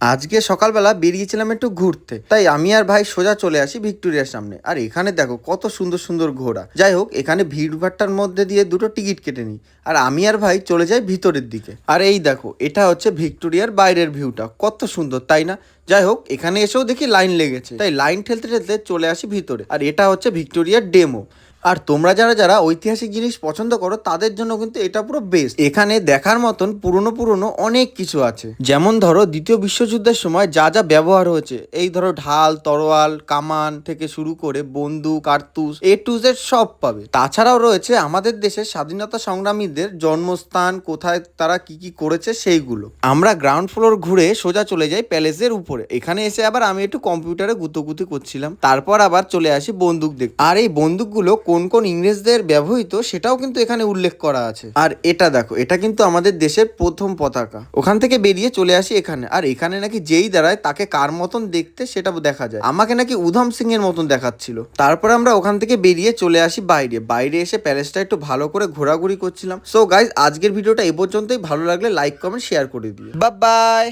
আজকে সকালবেলা বেরিয়েছিলাম একটু ঘুরতে। তাই আমি আর ভাই সোজা চলে আসি ভিক্টোরিয়ার সামনে। আর এখানে দেখো, কত সুন্দর সুন্দর ঘোড়া। যাই হোক, এখানে ভিড়ভাট্টার মধ্যে দিয়ে দুটো টিকিট কেটে নিই। আর আমি আর ভাই চলে যাই ভিতরের দিকে। আর এই দেখো, এটা হচ্ছে ভিক্টোরিয়ার বাইরের ভিউটা। কত সুন্দর, তাই না? যাই হোক, এখানে এসেও দেখি লাইন লেগেছে। তাই লাইন ঠেলতে ঠেলতে চলে আসি ভিতরে। আর এটা হচ্ছে ভিক্টোরিয়ার ডেমো। আর তোমরা যারা যারা ঐতিহাসিক জিনিস পছন্দ করো, তাদের জন্য কিন্তু এটা পুরো বেস্ট এখানে দেখার মতন পুরনো পুরনো অনেক কিছু আছে। যেমন ধরো দ্বিতীয় বিশ্বযুদ্ধের সময় যা যা ব্যবহার হয়েছে, এই ধরো ঢাল, তরোয়াল, কামান থেকে শুরু করে বন্দুক, কার্তুস এ টু জেড সব পাবে। তাছাড়াও রয়েছে আমাদের দেশের স্বাধীনতা সংগ্রামীদের জন্মস্থান, কোথায় তারা কি কি করেছে সেইগুলো। আমরা গ্রাউন্ড ফ্লোর ঘুরে সোজা চলে যাই প্যালেসের উপরে। এখানে এসে আবার আমি একটু কম্পিউটারে গুতোগুতি করছিলাম, তারপর আবার চলে আসি বন্দুক দেখ আর এই বন্দুকগুলো কোন কোন কোন ইংরেজদের ব্যবহৃত সেটাও কিন্তু এখানে উল্লেখ করা আছে। আর এটা দেখো, এটা কিন্তু আমাদের দেশের প্রথম পতাকা। ওখান থেকে বেরিয়ে চলে আসি এখানে। আর এখানে নাকি যেই দাঁড়ায়, তাকে কার মতন দেখতে সেটা দেখা যায়। আমাকে নাকি উধম সিং এর মতন দেখাচ্ছিল। তারপর আমরা ওখান থেকে বেরিয়ে চলে আসি বাইরে। বাইরে এসে প্যালেসটা একটু ভালো করে ঘোরাঘুরি করছিলাম। সো গাইজ আজকের ভিডিওটা এ পর্যন্তই। ভালো লাগলে লাইক কমেন্ট শেয়ার করে দিও। বাই